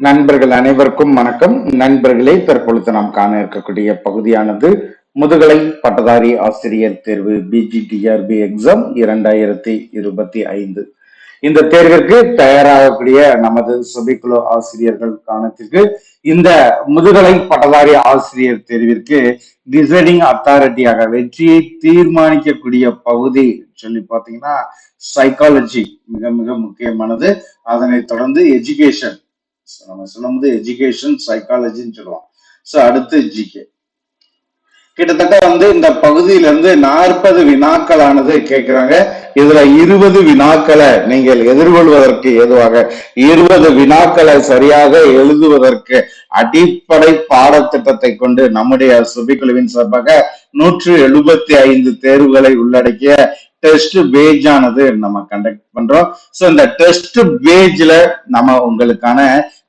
நண்பர்கள் அனைவருக்கும் வணக்கம். நண்பர்களே தற்பொழுது நாம் காண இருக்கக்கூடிய பகுதியானது முதுகலை பட்டதாரி ஆசிரியர் தேர்வு பிஜிடிஆர்பி எக்ஸாம் இரண்டாயிரத்தி இருபத்தி ஐந்து. இந்த தேர்விற்கு தயாராகக்கூடிய நமது சபைக்குழு ஆசிரியர்கள் காணத்திற்கு இந்த முதுகலை பட்டதாரி ஆசிரியர் தேர்விற்கு டிசைடிங் அத்தாரிட்டியாக வெற்றியை தீர்மானிக்கக்கூடிய பகுதி சொல்லி பார்த்தீங்கன்னா சைக்காலஜி மிக மிக முக்கியமானது. அதனை தொடர்ந்து எஜுகேஷன் நம்ம சொல்லும்போது எஜுகேஷன் சைக்காலஜின்னு சொல்லுவோம். ஸோ அடுத்து ஜிகே கிட்டத்தட்ட வந்து இந்த பகுதியில இருந்து நாற்பது வினாக்களானது கேட்கிறாங்க. இதுல இருபது வினாக்களை நீங்கள் எதிர்கொள்வதற்கு ஏதுவாக இருபது வினாக்களை சரியாக எழுதுவதற்கு அடிப்படை பாடத்திட்டத்தை கொண்டு நம்முடைய சுபிக்குழுவின் சார்பாக நூற்று எழுபத்தி ஐந்து தேர்வுகளை உள்ளடக்கிய டெஸ்ட் பேஜ் ஆனது நம்ம கண்டக்ட் பண்றோம். ஸோ இந்த டெஸ்ட் பேஜ்ல நம்ம உங்களுக்கான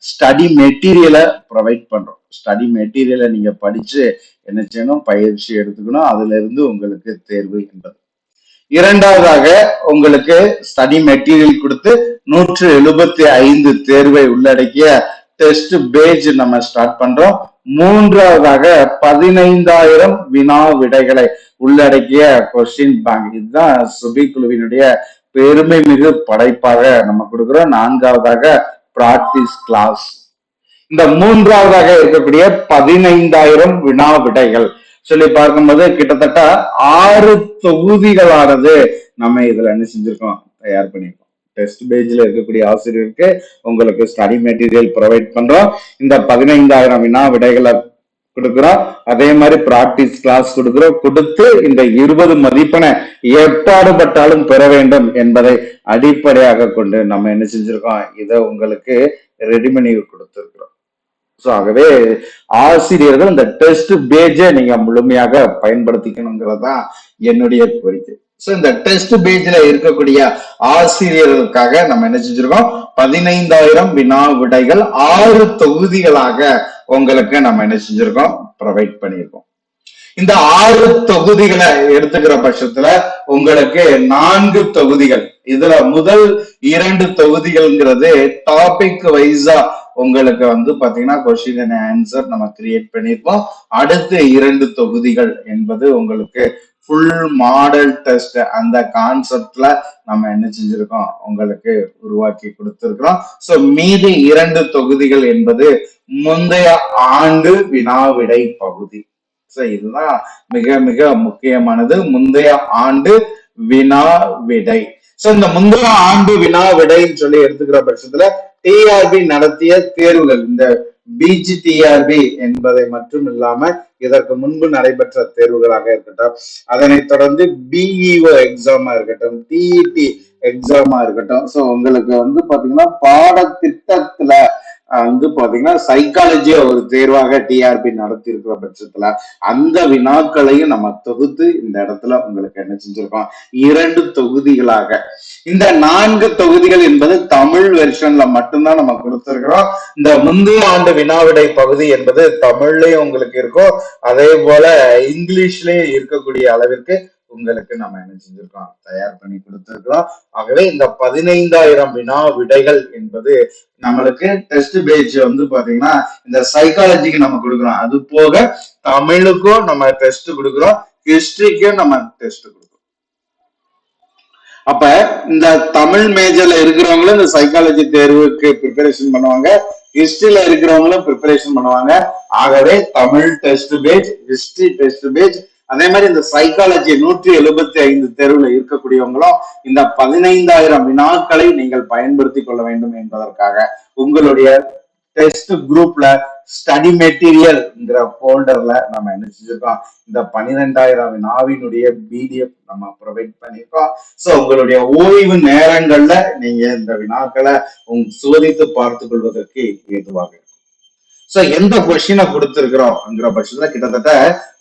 ஸ்டடி மெட்டீரியலை ப்ரொவைட் பண்றோம். ஸ்டடி மெட்டீரியலை நீங்க படிச்சு என்ன செய்யணும்? பயிற்சி எடுத்துக்கணும். அதுல இருந்து உங்களுக்கு தேர்வு என்பது. இரண்டாவதாக உங்களுக்கு ஸ்டடி மெட்டீரியல் கொடுத்து நூற்று எழுபத்தி ஐந்து தேர்வை உள்ளடக்கிய டெஸ்ட் பேஜ் நம்ம ஸ்டார்ட் பண்றோம். மூன்றாவதாக பதினைந்தாயிரம் வினா விடைகளை உள்ளடக்கிய கொஸ்டின் பேங்க் இதுதான் சுபி குழுவினுடைய பெருமை மிகு படைப்பாக நம்ம கொடுக்கிறோம். நான்காவதாக பிராக்டிஸ் கிளாஸ் இந்த மூன்றாவதாக இருக்கக்கூடிய பதினைந்தாயிரம் வினா விடைகள். சொல்லி பார்க்கும்போது கிட்டத்தட்ட ஆறு தொகுதிகளானது நம்ம இதுல என்ன செஞ்சிருக்கோம்? தயார் பண்ணியிருக்கோம். டெஸ்ட் பேஜ்ல இருக்கக்கூடிய ஆசிரியருக்கு உங்களுக்கு ஸ்டடி மெட்டீரியல் ப்ரொவைட் பண்றோம். இந்த பதினைந்தாயிரம் வினா விடைகளை கொடுக்குறோம். அதே மாதிரி பிராக்டிஸ் கிளாஸ் கொடுக்குறோம். கொடுத்து இந்த இருபது மதிப்பெனை எப்பாடுபட்டாலும் பெற வேண்டும் என்பதை அடிப்படையாக கொண்டு நம்ம என்ன செஞ்சிருக்கோம்? இதை உங்களுக்கு ரெடி பண்ணி கொடுத்துருக்குறோம். ஸோ ஆகவே ஆசிரியர்கள் இந்த டெஸ்ட் பேஜை நீங்க முழுமையாக பயன்படுத்திக்கணுங்கிறது தான் என்னுடைய கோரிக்கை. ஸோ இந்த டெஸ்ட் பேஜ்ல இருக்கக்கூடிய ஆசிரியர்களுக்காக நம்ம என்ன செஞ்சிருக்கோம்? பதினைந்தாயிரம் வினா விடைகள் ஆறு தொகுதிகளாக உங்களுக்கு நம்ம என்ன செஞ்சிருக்கோம்? ப்ரொவைட் பண்ணியிருக்கோம். இந்த ஆறு தொகுதிகளை எடுத்துக்கிற பட்சத்துல உங்களுக்கு நான்கு தொகுதிகள். இதுல முதல் இரண்டு தொகுதிகள்ங்கிறது டாபிக் வைஸா உங்களுக்கு வந்து பாத்தீங்கன்னா கொஸ்டின் அண்ட் ஆன்சர் நம்ம கிரியேட் பண்ணியிருப்போம் அடுத்து இரண்டு தொகுதிகள் என்பது உங்களுக்கு ஃபுல் மாடல் டெஸ்ட் அந்த கான்செப்ட்ல நம்ம என்ன செஞ்சிருக்கோம்? உங்களுக்கு உருவாக்கி கொடுத்திருக்கிறோம். சோ மீதி இரண்டு தொகுதிகள் என்பது முந்தைய ஆண்டு வினாவிடை பகுதி. ஸோ இதுதான் மிக மிக முக்கியமானது. முந்தைய ஆண்டு வினா விடை. சோ இந்த முந்தைய ஆண்டு வினா விடைன்னு சொல்லி எடுத்துக்கிற பட்சத்துல டிஆர்பி நடத்திய தேர்வுகள் இந்த பிஜிடிஆர்பி என்பதை மட்டும் இல்லாம இதற்கு முன்பு நடைபெற்ற தேர்வுகளாக இருக்கட்டும் அதனைத் தொடர்ந்து பிஇஓ எக்ஸாமா இருக்கட்டும் டிஇடி எக்ஸாமா இருக்கட்டும். ஸோ உங்களுக்கு வந்து பாத்தீங்கன்னா பாடத்திட்டத்துல வந்து பாத்தீங்கன்னா சைக்காலஜியை ஒரு தேர்வாக டிஆர்பி நடத்தி இருக்கிற பட்சத்துல அந்த வினாக்களையும் நம்ம தொகுத்து இந்த இடத்துல உங்களுக்கு என்ன செஞ்சிருக்கோம்? இரண்டு தொகுதிகளாக. இந்த நான்கு தொகுதிகள் என்பது தமிழ் வெர்ஷன்ல மட்டும்தான் நம்ம கொடுத்திருக்கிறோம். இந்த முந்தைய ஆண்டு வினாவிடை பகுதி என்பது தமிழ்லயும் உங்களுக்கு இருக்கும். அதே போல இங்கிலீஷ்லயும் இருக்கக்கூடிய அளவிற்கு உங்களுக்கு நம்ம என்ன செஞ்சிருக்கோம்? தயார் பண்ணி கொடுத்திருக்கிறோம். ஆகவே இந்த பதினைந்தாயிரம் வினா விடைகள் என்பது நம்மளுக்கு டெஸ்ட் பேஜ் வந்து பாத்தீங்கன்னா இந்த சைக்காலஜிக்கு நம்ம கொடுக்குறோம். அது போக தமிழுக்கும் நம்ம டெஸ்ட் கொடுக்குறோம். ஹிஸ்டரிக்கும் நம்ம டெஸ்ட் கொடுக்குறோம். அப்ப இந்த தமிழ் மேஜர்ல இருக்கிறவங்களும் இந்த சைக்காலஜி தேர்வுக்கு ப்ரிப்பரேஷன் பண்ணுவாங்க. ஹிஸ்டரியில இருக்கிறவங்களும் ப்ரிப்பரேஷன் பண்ணுவாங்க. ஆகவே Tamil test page history test page அதே மாதிரி இந்த சைக்காலஜி நூற்றி எழுபத்தி ஐந்து தெருவில் இருக்கக்கூடியவங்களும் இந்த பதினைந்தாயிரம் வினாக்களை நீங்கள் பயன்படுத்தி கொள்ள வேண்டும் என்பதற்காக உங்களுடைய டெஸ்ட் குரூப்ல ஸ்டடி மெட்டீரியல்ங்கிற ஃபோல்டர்ல நம்ம என்ன செஞ்சிருக்கோம்? இந்த பன்னிரெண்டாயிரம் வினாவினுடைய பிடிஎஃப் நம்ம ப்ரொவைட் பண்ணியிருக்கோம் ஸோ உங்களுடைய ஓய்வு நேரங்கள்ல நீங்க இந்த வினாக்களை உங் சோதித்து பார்த்து கொள்வதற்கு ஏதுவாக இருக்கும். ஸோ எந்த கொஸ்டினை கொடுத்திருக்கிறோம்ங்கிற பட்சத்துல கிட்டத்தட்ட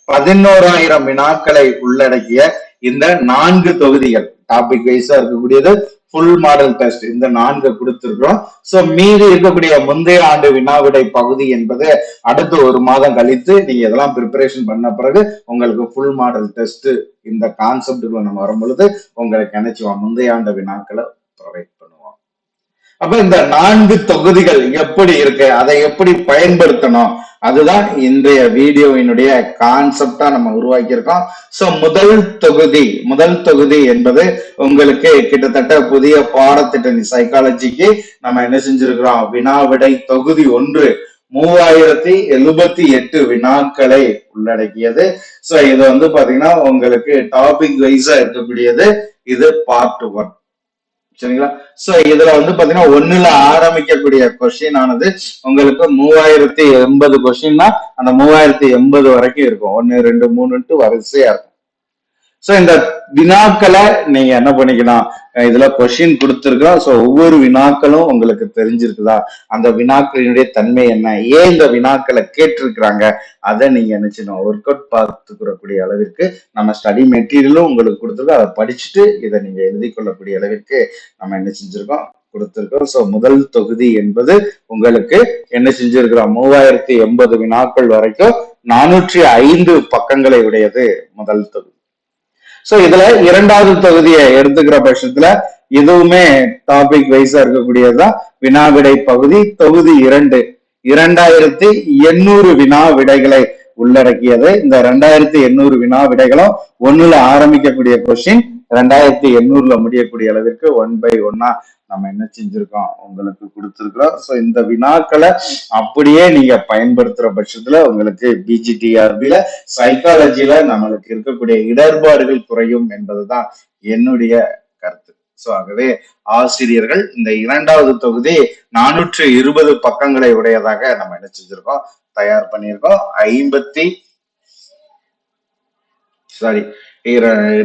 பதினோராயிரம் வினாக்களை உள்ளடக்கிய இந்த நான்கு தொகுதிகள் டாபிக் வைஸா இருக்கக்கூடியது ஃபுல் மாடல் டெஸ்ட் இந்த நான்கு கொடுத்திருக்கிறோம். சோ மீதி இருக்கக்கூடிய முந்தைய ஆண்டு வினாவிடை பகுதி என்பது அடுத்து ஒரு மாதம் கழித்து நீங்க இதெல்லாம் ப்ரிப்பரேஷன் பண்ண பிறகு உங்களுக்கு ஃபுல் மாடல் டெஸ்ட் இந்த கான்செப்டுக்குள்ள நம்ம வரும் பொழுது உங்களுக்கு நினைச்சுவோம் முந்தைய ஆண்டு வினாக்களை ப்ரொவைட் பண்ணுவோம். அப்ப இந்த நான்கு தொகுதிகள் எப்படி இருக்கு அதை எப்படி பயன்படுத்தணும் அதுதான் இன்றைய வீடியோவினுடைய கான்செப்டா நம்ம உருவாக்கியிருக்கோம். ஸோ சோ முதல் தொகுதி முதல் தொகுதி என்பது உங்களுக்கு கிட்டத்தட்ட புதிய பாடத்திட்ட சைக்காலஜிக்கு நம்ம என்ன செஞ்சிருக்கிறோம்? வினாவிடை தொகுதி ஒன்று மூவாயிரத்தி எழுபத்தி எட்டு வினாக்களை உள்ளடக்கியது. சோ இது வந்து பாத்தீங்கன்னா உங்களுக்கு டாபிக் வைஸா இருக்கக்கூடியது. இது பார்ட் ஒன் சரிங்களா? சோ இதுல வந்து பாத்தீங்கன்னா ஒண்ணுல ஆரம்பிக்கக்கூடிய கொஸ்டின் ஆனது உங்களுக்கு மூவாயிரத்தி எண்பது கொஸ்டின்னா அந்த மூவாயிரத்தி எண்பது வரைக்கும் இருக்கும். ஒன்னு ரெண்டு மூணுன்ட்டு வரிசையா இருக்கும். சோ இந்த வினாக்களை நீங்க என்ன பண்ணிக்கலாம்? இதுல கொஷின் கொடுத்துருக்கோம் சோ ஒவ்வொரு வினாக்களும் உங்களுக்கு தெரிஞ்சிருக்குதா? அந்த வினாக்களினுடைய தன்மை என்ன? ஏன் இந்த வினாக்களை கேட்டிருக்கிறாங்க? அதை நீங்க என்ன செய்யணும் ஒர்க் அவுட் பார்த்துக்கிறக்கூடிய அளவிற்கு நம்ம ஸ்டடி மெட்டீரியலும் உங்களுக்கு கொடுத்துருக்கோம். அதை படிச்சுட்டு இதை நீங்க எழுதி கொள்ளக்கூடிய அளவிற்கு நம்ம என்ன செஞ்சிருக்கோம்? கொடுத்திருக்கோம். ஸோ முதல் தொகுதி என்பது உங்களுக்கு என்ன செஞ்சிருக்கிறோம் மூவாயிரத்தி எண்பது வினாக்கள் வரைக்கும் நானூற்றி ஐந்து பக்கங்களை உடையது முதல் தொகுதி. சோ இதுல இரண்டாவது தொகுதியை எடுத்துக்கிற பட்சத்துல இதுவுமே டாபிக் வைஸா இருக்கக்கூடியதுதான் வினா விடை பகுதி தொகுதி இரண்டு. இரண்டாயிரத்தி எண்ணூறு வினா விடைகளை உள்ளடக்கியது. இந்த ரெண்டாயிரத்தி எண்ணூறு வினா விடைகளும் ஒண்ணுல ஆரம்பிக்கக்கூடிய கொஸ்டின் ரெண்டாயிரத்தி எண்ணூறுல முடியக்கூடிய அளவிற்கு ஒன் பை ஒன்னா நம்ம என்ன செஞ்சிருக்கோம்? உங்களுக்கு கொடுத்துருக்குறோம். சோ இந்த வினாக்களை அப்படியே நீங்க பயன்படுத்துற பட்சத்துல உங்களுக்கு பிஜிடிஆர்பியில சைக்காலஜியில நம்மளுக்கு இருக்கக்கூடிய இடர்பாடுகள் குறையும் என்பதுதான் என்னுடைய கருத்து. ஸோ ஆகவே ஆசிரியர்கள் இந்த இரண்டாவது தொகுதி நானூற்று இருபது பக்கங்களை உடையதாக நம்ம என்ன செஞ்சிருக்கோம்? தயார் பண்ணியிருக்கோம். ஐம்பத்தி சாரி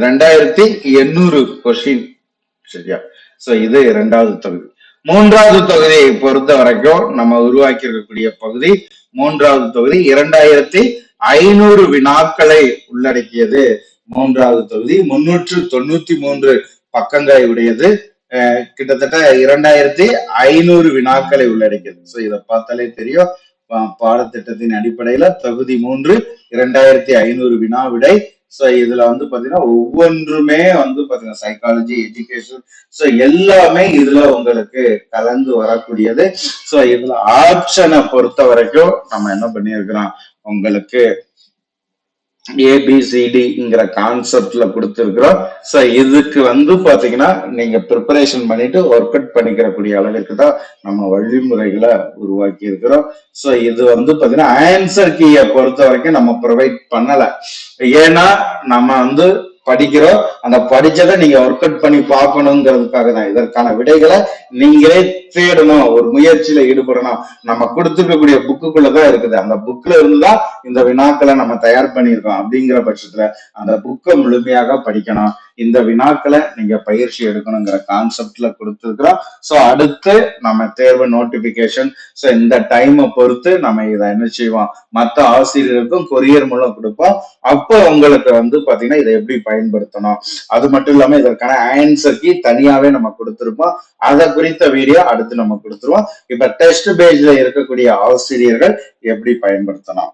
ரெண்டாயிரத்தி எண்ணூறு கொஸ்டின் சரியா? சோ இது இரண்டாவது தொகுதி. மூன்றாவது தொகுதியை பொறுத்த வரைக்கும் நம்ம உருவாக்கி இருக்கக்கூடிய பகுதி மூன்றாவது தொகுதி இரண்டாயிரத்தி ஐநூறு வினாக்களை உள்ளடக்கியது. மூன்றாவது தொகுதி முன்னூற்று தொண்ணூத்தி மூன்று பக்கங்களை உடையது. அஹ் கிட்டத்தட்ட இரண்டாயிரத்தி ஐநூறு வினாக்களை உள்ளடக்கியது. சோ இதை பார்த்தாலே தெரியும். பாடத்திட்டத்தின் அடிப்படையில தொகுதி மூன்று இரண்டாயிரத்தி ஐநூறு வினா விடை சோ இதுல வந்து பாத்தீங்கன்னா ஒவ்வொன்றுமே வந்து பாத்தீங்கன்னா சைக்காலஜி எஜுகேஷன் சோ எல்லாமே இதுல உங்களுக்கு கலந்து வரக்கூடியது. சோ இதுல ஆப்ஷனை பொறுத்த வரைக்கும் நம்ம என்ன பண்ணியிருக்கிறோம்? உங்களுக்கு ஏபிசிடிங்கிற கான்செப்ட்ல கொடுத்துருக்குறோம். ஸோ இதுக்கு வந்து பார்த்தீங்கன்னா நீங்க ப்ரிப்பரேஷன் பண்ணிட்டு ஒர்க் அவுட் பண்ணிக்கிறக்கூடிய அளவிற்கு தான் நம்ம வழிமுறைகளை உருவாக்கி இருக்கிறோம் ஸோ இது வந்து பார்த்தீங்கன்னா ஆன்சர் கீயை பொறுத்த வரைக்கும் நம்ம ப்ரொவைட் பண்ணலை. ஏன்னா நம்ம வந்து படிக்கிறோம் அந்த படிச்சதை நீங்க ஒர்க் அவுட் பண்ணி பார்க்கணுங்கிறதுக்காக தான். இதற்கான விடைகளை நீங்களே தேடணும் ஒரு முயற்சியில ஈடுபடணும். நம்ம கொடுத்துருக்கக்கூடிய புக்குக்குள்ளதான் இருக்குது. அந்த புக்ல இருந்துதான் இந்த வினாக்களை நம்ம தயார் பண்ணியிருக்கோம் அப்படிங்கிற பட்சத்துல அந்த புக்கை முழுமையாக படிக்கணும். இந்த வினாக்களை நீங்க பயிற்சி எடுக்கணுங்கிற கான்செப்ட்ல கொடுத்துருக்குறோம். ஸோ அடுத்து நம்ம தேர்வு நோட்டிபிகேஷன் ஸோ இந்த டைமை பொறுத்து நம்ம இதை என்ன செய்வோம்? மற்ற ஆசிரியருக்கும் கொரியர் மூலம் கொடுப்போம். அப்போ உங்களுக்கு வந்து பாத்தீங்கன்னா இதை எப்படி பயன்படுத்தணும்? அது மட்டும் இல்லாம இதற்கான ஆன்சர் கீ தனியாவே நம்ம கொடுத்துருப்போம். அதை குறித்த வீடியோ அடுத்து நம்ம கொடுத்துருவோம். இப்ப டெஸ்ட் பேஜ்ல இருக்கக்கூடிய ஆசிரியர்கள் எப்படி பயன்படுத்தணும்?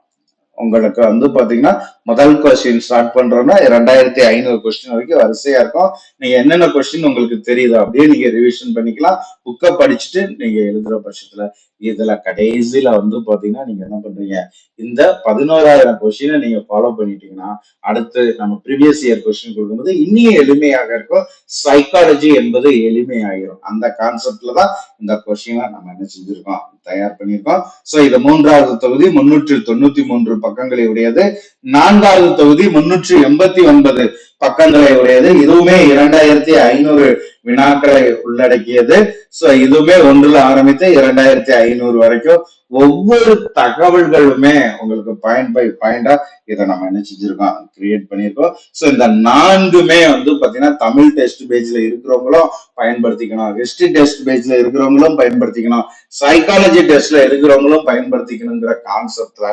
உங்களுக்கு வந்து பாத்தீங்கன்னா முதல் கொஸ்டின் ஸ்டார்ட் பண்றோம்னா ரெண்டாயிரத்தி ஐநூறு கொஸ்டின் வரைக்கும் வரிசையா இருக்கும். நீங்க என்னென்ன கொஸ்டின் உங்களுக்கு தெரியுதோ அப்படியே நீங்க ரிவிஷன் பண்ணிக்கலாம். புக்கை படிச்சுட்டு நீங்க எழுதுற பட்சத்துல. இதுல கடைசியில வந்து பாத்தீங்கன்னா நீங்க என்ன பண்றீங்க? இந்த பதினோராயிரம் கொஸ்டினை நீங்க ஃபாலோ பண்ணிட்டீங்கன்னா அடுத்து நம்ம ப்ரீவியஸ் இயர் கொஸ்டின் கொடுக்கும்போது இன்னும் எளிமையாக இருக்கும். சைக்காலஜி என்பது எளிமையாகிரும் அந்த கான்செப்ட்ல தான் இந்த கொஸ்டினை நம்ம என்ன செஞ்சிருக்கோம்? தயார் பண்ணியிருக்கோம் சோ இது மூன்றாவது தொகுதி முன்னூற்றி தொண்ணூத்தி மூன்று பக்கங்களை உடையது. நான்காவது தொகுதி முன்னூற்றி எண்பத்தி ஒன்பது பக்கங்களை உடையது. இதுவுமே இரண்டாயிரத்தி ஐநூறு வினாக்களை உள்ளடக்கியது. சோ இதுவுமே ஒன்றுல ஆரம்பித்து இரண்டாயிரத்தி ஐநூறு வரைக்கும் ஒவ்வொரு தகவல்களுமே உங்களுக்கு பாயிண்ட் பை பாயிண்டா இதை நம்ம என்ன செஞ்சிருக்கோம் கிரியேட் பண்ணியிருக்கோம். சோ இந்த நான்குமே வந்து பாத்தீங்கன்னா தமிழ் டெஸ்ட் பேஜ்ல இருக்கிறவங்களும் பயன்படுத்திக்கணும். ஹிஸ்டரி டெஸ்ட் பேஜ்ல இருக்கிறவங்களும் பயன்படுத்திக்கணும். சைக்காலஜி டெஸ்ட்ல இருக்கிறவங்களும் பயன்படுத்திக்கணுங்கிற கான்செப்ட்ல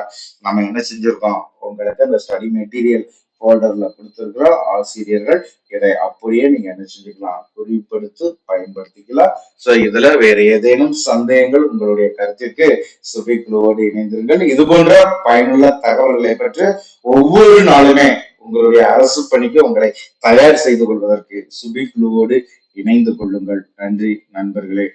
நம்ம என்ன செஞ்சிருக்கோம் உங்களுக்கு அந்த ஸ்டடி மெட்டீரியல் ஃபோல்டர்ல கொடுத்திருக்கிறோம் ஆசிரியர்கள் இதை அப்படியே நீங்க என்ன செஞ்சுக்கலாம் குறிப்படுத்து பயன்படுத்திக்கலாம். சோ இதுல வேற ஏதேனும் சந்தேகங்கள் உங்களுடைய கருத்திற்கு சுபிக்குழுவோடு இணைந்திருங்கள். இது போன்ற பயனுள்ள தகவல்களை பெற்று ஒவ்வொரு நாளுமே உங்களுடைய அரசு பணிக்கு உங்களை தயார் செய்து கொள்வதற்கு சுபிக்குழுவோடு இணைந்து கொள்ளுங்கள். நன்றி நண்பர்களே.